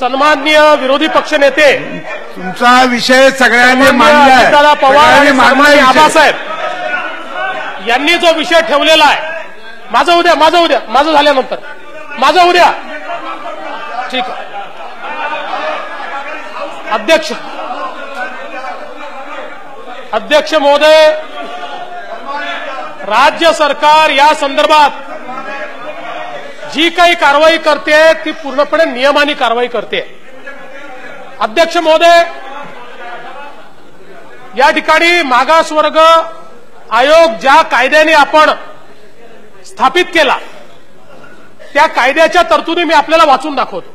सन्माननीय विरोधी पक्षनेते तुमचा विषय सगळ्यांनी अजितदादा पवार आणि. आबासाहेब. यांनी जो विषय ठेवलेला आहे माझं उद्या माझं उद्या माझं झाल्यानंतर. माझं उद्या. ठीक आहे. अध्यक्ष. अध्यक्ष महोदय राज्य सरकार या संदर्भात जी काही कारवाई करते ती पूर्णपणे नियमाने कारवाई करते. अध्यक्ष महोदय या ठिकाणी मागासवर्ग आयोग ज्या कायद्याने आपण स्थापित केला त्या कायद्याच्या तरतुदी मी आपल्याला वाचून दाखवतो.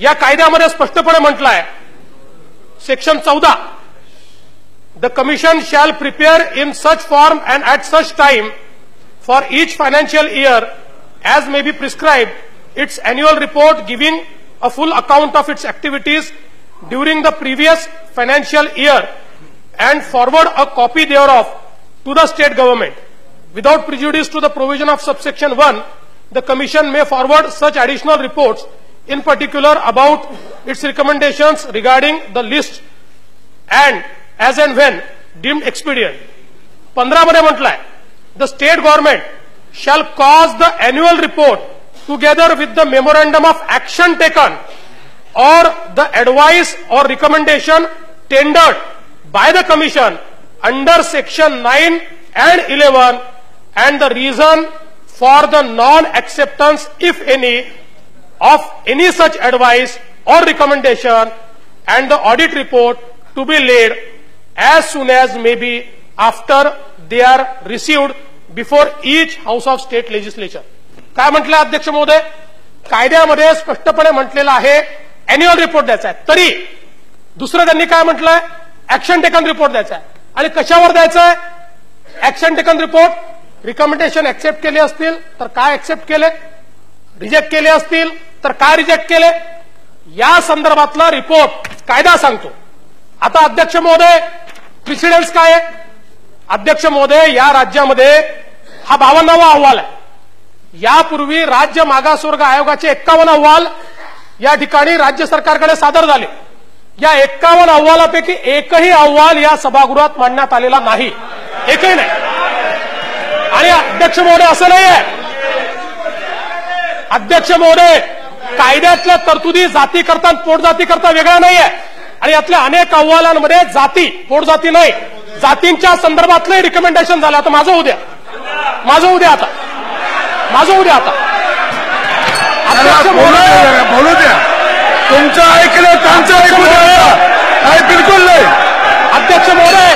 या कायद्यामध्ये स्पष्टपणे म्हटलं आहे सेक्शन चौदा the commission shall prepare in such form and at such time for each financial year as may be prescribed its annual report giving a full account of its activities during the previous financial year and forward a copy thereof to the state government. Without prejudice to the provision of subsection 1, the commission may forward such additional reports in particular about its recommendations regarding the list and as and when deemed expedient. पंधरा मध्ये म्हटलंय the state government shall cause the annual report together with the memorandum of action taken or the advice or recommendation tendered by the commission under section 9 and 11 and the reason for the non-acceptance if any of any such advice or recommendation and the audit report to be laid as soon as may be after they are received before each house of state legislature. काय म्हटलं अध्यक्ष महोदय? कायद्यामध्ये स्पष्टपणे म्हटलेलं आहे annual report द्यायचा आहे. तरी दुसरं त्यांनी काय म्हटलंय? ऍक्शन टेकन रिपोर्ट द्यायचा आहे. आणि कशावर द्यायचं आहे? Action taken report recommendation accept केले असतील तर काय ऍक्सेप्ट केले? रिजेक्ट केले असतील तर काय रिजेक्ट केले? या संदर्भातला रिपोर्ट कायदा सांगतो. आता अध्यक्ष महोदय प्रिसिडेन्स काय आहे? अध्यक्ष महोदय या राज्यामध्ये हा बावन्नावा अहवाल आहे. यापूर्वी राज्य मागासवर्ग आयोगाचे एक्कावन्न अहवाल या ठिकाणी राज्य सरकारकडे सादर झाले. या एक्कावन्न अहवालापैकी एकही अहवाल या सभागृहात मांडण्यात आलेला नाही. एकही नाही. आणि अध्यक्ष महोदय असं नाही आहे अध्यक्ष महोदय कायद्यातल्या तरतुदी जाती करता पोट जाती करता वेगळ्या नाही आहे आणि यातल्या अनेक अहवालांमध्ये जाती पोट जाती नाही. जातींच्या संदर्भातलंही रिकमेंडेशन झालं. आता माझं उद्या माझं उद्या आता. माझं उद्या आता. बोलू द्या तुमचं ऐकलं त्यांचं ऐकू द्या. नाही बिलकुल नाही. अध्यक्ष महोदय!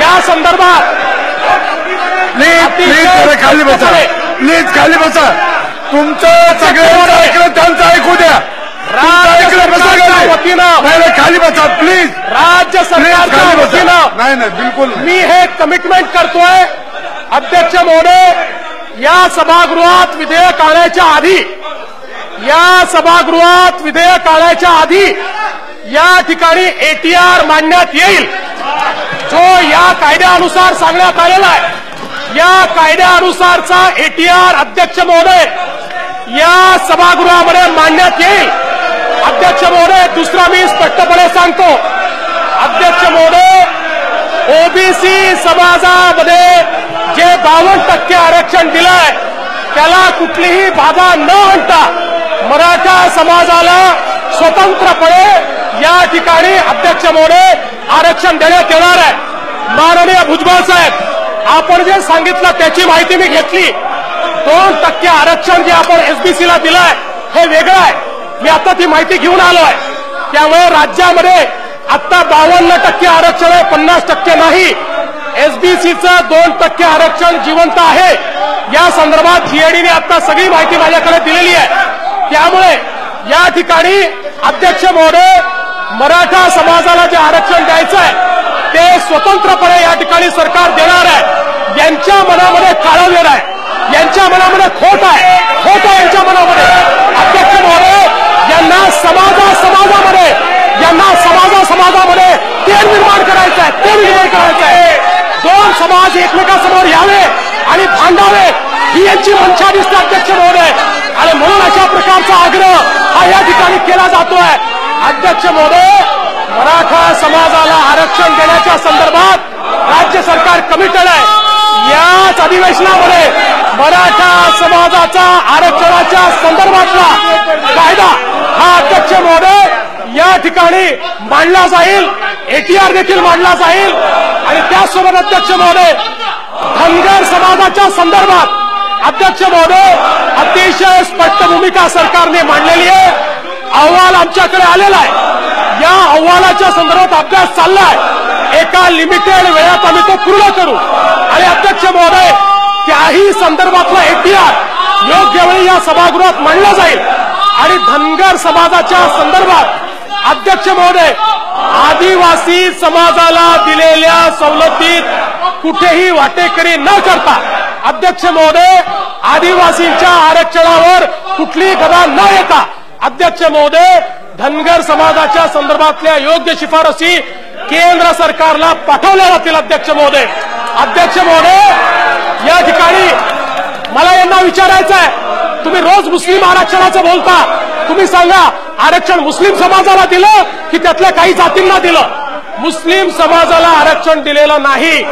या संदर्भात प्लीज खाली बसा. प्लीज खाली बसा. तुमचं सगळ्यांचं ऐकलं त्यांचं ऐकू द्या. ऐकलं बसा खाली. वतीनं- बसा प्लीज. राज्य सरकारच्या वतीनं नाही नाही बिलकुल. मी हे कमिटमेंट करतोय. अध्यक्ष महोदय या सभागृहात विधेयक आणायच्या आधी या सभागृहात विधेयक आणायच्या आधी या ठिकाणी एटीआर मांडण्यात येईल. जो या कायद्यानुसार सांगण्यात आलेला आहे या कायद्यानुसारचा एटीआर अध्यक्ष महोदय या सभागृहामध्ये मांडण्यात येईल. अध्यक्ष महोदय दुसरा मी स्पष्टपणे सांगतो. अध्यक्ष महोदय ओबीसी समाजामध्ये जे बावन्न टक्के आरक्षण दिलंय त्याला कुठलीही बाधा न आणता मराठा समाजाला स्वतंत्रपणे या ठिकाणी अध्यक्ष महोदय आरक्षण देण्यात येणार आहे. माननीय भुजबळ साहेब आपण जे सांगितलं त्याची माहिती मी घेतली. दोन टक्के आरक्षण जे आपण एसबीसीला दिलंय हे वेगळं आहे. मी आता ती माहिती घेऊन आलोय त्यामुळे राज्यामध्ये आता बावन्न टक्के आरक्षण आहे पन्नास टक्के नाही. एसबीसीचं दोन टक्के आरक्षण जिवंत आहे. या संदर्भात जीएडीने आता सगळी माहिती माझ्याकडे दिलेली आहे. त्यामुळे या ठिकाणी अध्यक्ष महोदय मराठा समाजाला जे आरक्षण द्यायचं आहे ते स्वतंत्रपणे या ठिकाणी सरकार देणार आहे. यांच्या मनामध्ये काळवलेलं आहे. यांच्या मनामध्ये खोट आहे. खोट आहे यांच्या मनामध्ये. अध्यक्ष महोदय यांना समाजा समाजामध्ये यांना समाजा समाजामध्ये तेढ निर्माण करायचं आहे. तेढ निर्माण करायचं आहे. दोन समाज एकमेकांसमोर यावे. आणि भांडावे ही यांची मंशा दिसते अध्यक्ष महोदय आणि म्हणून अशा प्रकारचा आग्रह हा या ठिकाणी केला जातोय. अध्यक्ष महोदय मराठा समाजाला आरक्षण देण्याच्या संदर्भात राज्य सरकार कमिटेड आहे. याच अधिवेशनामध्ये मराठा समाजाचा आरक्षणाच्या संदर्भातला कायदा हा अध्यक्ष महोदय या ठिकाणी मांडला जाईल. एटीआर देखील मांडला जाईल. आणि त्याचसोबत अध्यक्ष महोदय धनगर समाजाच्या संदर्भात अध्यक्ष महोदय अतिशय स्पष्ट भूमिका सरकारने मांडलेली आहे. अहवाल आमच्याकडे आलेला आहे. या अहवालाच्या संदर्भात अभ्यास चाललाय. एका लिमिटेड वेळात आम्ही तो पूर्ण करू. आणि अध्यक्ष महोदय त्याही संदर्भातला एफडीआर योग्य वेळी या सभागृहात मांडला जाईल. आणि धनगर समाजाच्या संदर्भात अध्यक्ष महोदय आदिवासी समाजाला दिलेल्या सवलतीत कुठेही वाटेकरी न करता अध्यक्ष महोदय आदिवासींच्या आरक्षणावर कुठली गदा न येता अध्यक्ष महोदय धनगर समाजाच्या संदर्भातल्या योग्य शिफारसी केंद्र सरकारला पाठवल्या जातील अध्यक्ष महोदय. अध्यक्ष महोदय या ठिकाणी मला यांना विचारायचं आहे तुम्ही रोज मुस्लिम आरक्षणाचं बोलता. तुम्ही सांगा आरक्षण मुस्लिम समाजाला दिलं की त्यातल्या काही जातींना दिलं? मुस्लिम समाजाला आरक्षण दिलेलं नाही.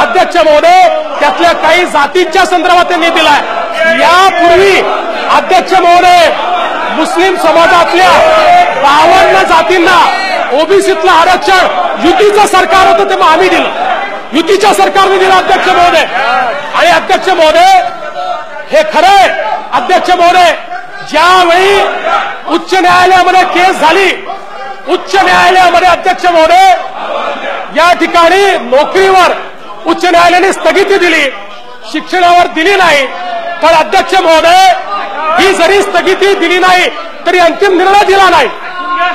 अध्यक्ष महोदय त्यातल्या काही जातींच्या संदर्भात त्यांनी दिलाय. यापूर्वी अध्यक्ष महोदय मुस्लिम समाजातल्या बावन्न जातींना ओबीसीतलं आरक्षण युतीचं सरकार होतं तेव्हा आम्ही दिलं. युतीच्या सरकारने दिलं अध्यक्ष महोदय आणि अध्यक्ष महोदय हे खरंय. अध्यक्ष महोदय ज्यावेळी उच्च न्यायालयामध्ये केस झाली उच्च न्यायालयामध्ये अध्यक्ष महोदय या ठिकाणी नोकरीवर उच्च न्यायालयाने स्थगिती दिली शिक्षणावर दिली नाही. तर अध्यक्ष महोदय ही जरी स्थगिती दिली नाही तरी अंतिम निर्णय दिला नाही.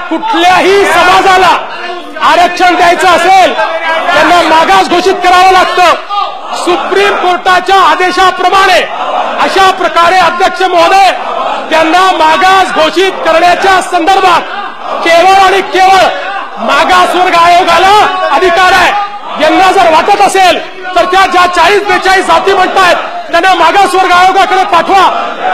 कुठल्याही समाजाला आरक्षण द्यायचं असेल त्यांना मागास घोषित करावं लागतं. सुप्रीम कोर्टाच्या आदेशाप्रमाणे अशा प्रकारे अध्यक्ष महोदय त्यांना मागास घोषित करण्याच्या संदर्भात केवळ आणि केवळ मागासवर्ग आयोगाला अधिकार आहे. यांना जर वाटत असेल तर त्या ज्या चाळीस बेचाळीस जाती म्हणतायत त्यांना मागासवर्ग आयोगाकडे पाठवा.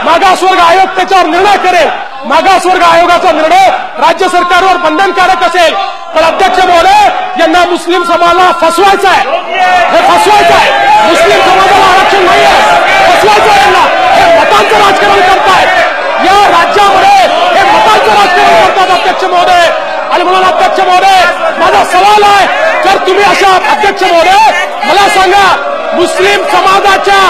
मागासवर्ग आयोग त्याच्यावर निर्णय करेल. मागासवर्ग आयोगाचा निर्णय राज्य सरकारवर बंधनकारक असेल. तर अध्यक्ष महोदय यांना मुस्लिम समाजाला फसवायचं आहे. हे फसवायचं आहे. मुस्लिम समाजाला आरक्षण नाही आहे फसवायचं आहे यांना हे मतांचं राजकारण करतायत. या राज्यामध्ये हे मतांचं राजकारण अध्यक्ष महोदय. आणि म्हणून अध्यक्ष महोदय माझा सवाल आहे जर तुम्ही अशा अध्यक्ष महोदय मला सांगा मुस्लिम समाजाच्या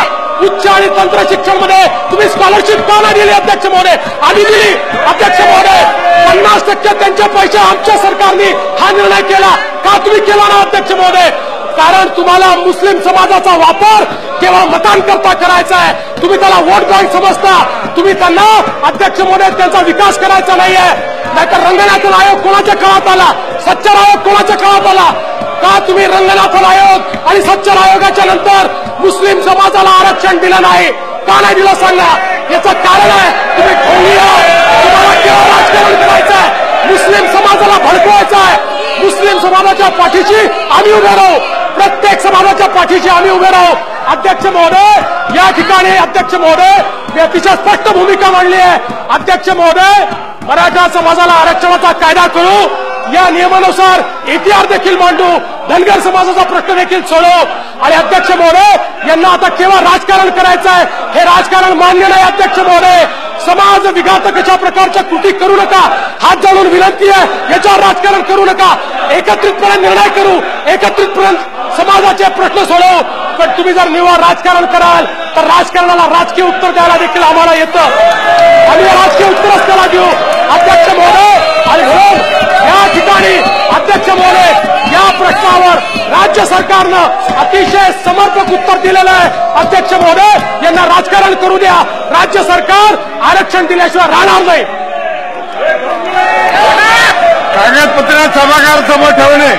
उच्च आणि तंत्र शिक्षणमध्ये तुम्ही स्कॉलरशिप का नाही दिली अध्यक्ष महोदय? आधी दिली अध्यक्ष महोदय. पन्नास टक्के त्यांचे पैसे आमच्या सरकारने हा निर्णय केला. का तुम्ही केला ना अध्यक्ष महोदय? कारण तुम्हाला मुस्लिम समाजाचा वापर केवळ मतांकरता करायचा आहे. तुम्ही त्याला वोट बँक समजता. तुम्ही त्यांना अध्यक्ष महोदय त्यांचा विकास करायचा नाहीये. नाहीतर रंगनाथन आयोग कोणाच्या काळात आला? सच्चर आयोग कोणाच्या काळात आला? का तुम्ही रंगनाथन आयोग आणि सच्चर आयोगाच्या नंतर मुस्लिम समाजाला आरक्षण दिलं नाही? का नाही दिलं सांगा? याचं कारण आहे तुम्ही ढोंगी तुम्हाला केवळ राजकारण करायचं आहे. मुस्लिम समाजाला भडकवायचं आहे. मुस्लिम समाजाच्या पाठीशी आम्ही उभे राहू. प्रत्येक समाजाच्या पाठीशी आम्ही उभे राहू. अध्यक्ष महोदय या ठिकाणी अध्यक्ष महोदय मी अतिशय स्पष्ट भूमिका मांडली आहे. अध्यक्ष महोदय मराठा समाजाला आरक्षणाचा कायदा करू या नियमानुसार एटीआर देखील मांडू धनगर समाजाचा प्रश्न देखील सोडवू. आणि अध्यक्ष महोदय यांना आता केवळ राजकारण करायचं आहे. हे राजकारण मान्य नाही अध्यक्ष महोदय. समाज विघातक अशा प्रकारच्या कृती करू नका. हात जाळून विनंती आहे. याच्यावर राजकारण करू नका. एकत्रितपणे निर्णय करू. एकत्रितपणे समाजाचे प्रश्न सोडवू. पण तुम्ही जर निव्वळ राजकारण कराल तर राजकारणाला राजकीय उत्तर द्यायला देखील आम्हाला येतं. आम्ही राजकीय उत्तरच असताना देऊ. अध्यक्ष महोदय आणि म्हणून या ठिकाणी अध्यक्ष महोदय या प्रश्नावर राज्य सरकारनं अतिशय समर्पक उत्तर दिलेलं आहे. अध्यक्ष महोदय यांना राजकारण करू द्या. राज्य सरकार आरक्षण दिल्याशिवाय राहणार नाही. कागदपत्रात सभागार समोर ठेवणे.